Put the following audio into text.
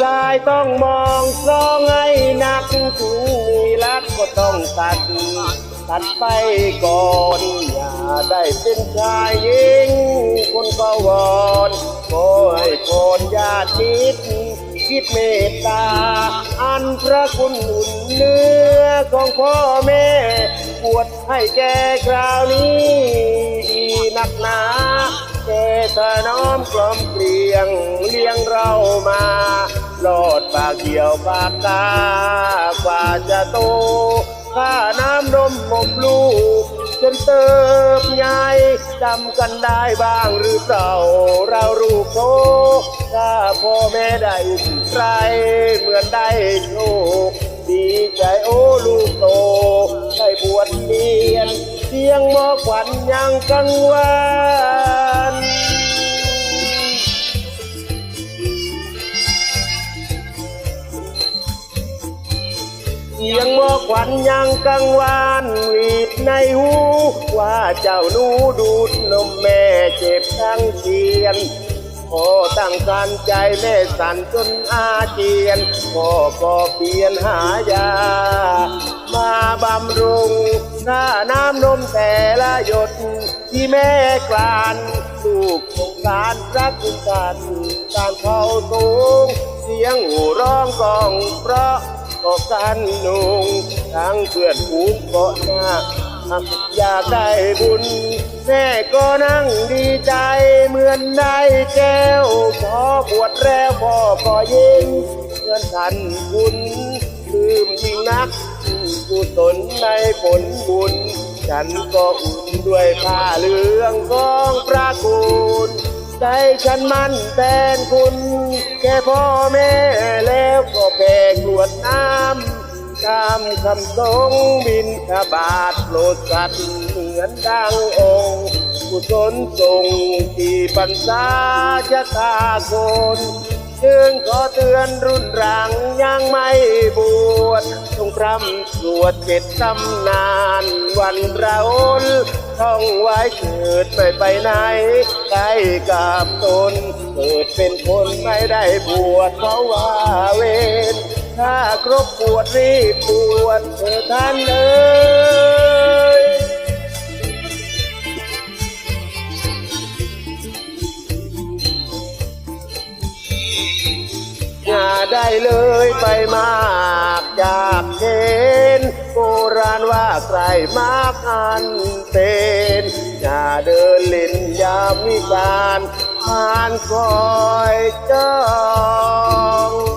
ชายต้องมองสองให้หนักถึงมีรักก็ต้องตัด ตัดไปก่อน อย่าได้เป็นชายยิงคนก็วอนขอให้พรญาติมิตรคิดเมตตา อันพระคุณอุ่นเนื้อของพ่อแม่ปวดให้แกคราวนี้ดีนักหนาแก่ถนอมกลอมเกลียงเลี้ยงเรามา อดปากเดียวปากตากว่าจะโตข้าน้ำนมหมลูกจนเติบใหญ่จำกันได้บ้างหรือเปล่า เราลูกโตถ้าพ่อแม่ได้ใครเหมือนได้โชคดีใจโอ้ลูกโตได้บวชเรียนเสียงหมอขวัญยังกังวาน สียงหมอขวัญยังกังวานหวีดในหู ว่าเจ้าหนูดูดนมแม่เจ็บทั้งเทียนพอตั้งการใจแม่สั่นจนอาเจียนพ่อก็เปลี่ยนหายา มาบำรุงหน้าน้ำนมแต่ละหยด ที่แม่กลานลูกสงสารรักกันการเข้าสูง เสียงหูร้องกองเพราะ ก็กันนุงทั้งเพื่อนผูกเกาะหน้าอยากได้บุญ แม่ก็นั่งดีใจเหมือนได้แก้วพอบวชแล้วพ่อก็ยิ้มเหมือนทันบุญลืมยิ่งนักกุศลในผลบุญ ฉันก็อุ่นด้วยผ้าเหลืองขอ ใจฉันมันแทนคุณแก่พ่อแม่แล้วก็แผ่กรวดน้ำตามคำทรงบินทบาทโปรดสัตว์เหมือนดังองค์กุศลทรงที่ปัญษาชะตาโคนจึงขอเตือนรุ่นรังยังไม่บวชจงพรำสวดเจ็ดตำนาน วันเราลท่องไว้เกิดไม่ไปไหนใกล้กับตน เกิดเป็นคนไม่ได้บวชเพราะว่าเวรถ้าครบบวชรีบบวชเถิดท่านเอ้ยอย่าได้เลยไปมา ราณว่าใครมาคันเป็นอย่าเดินเล่นยามวิการผ่านคอยจอง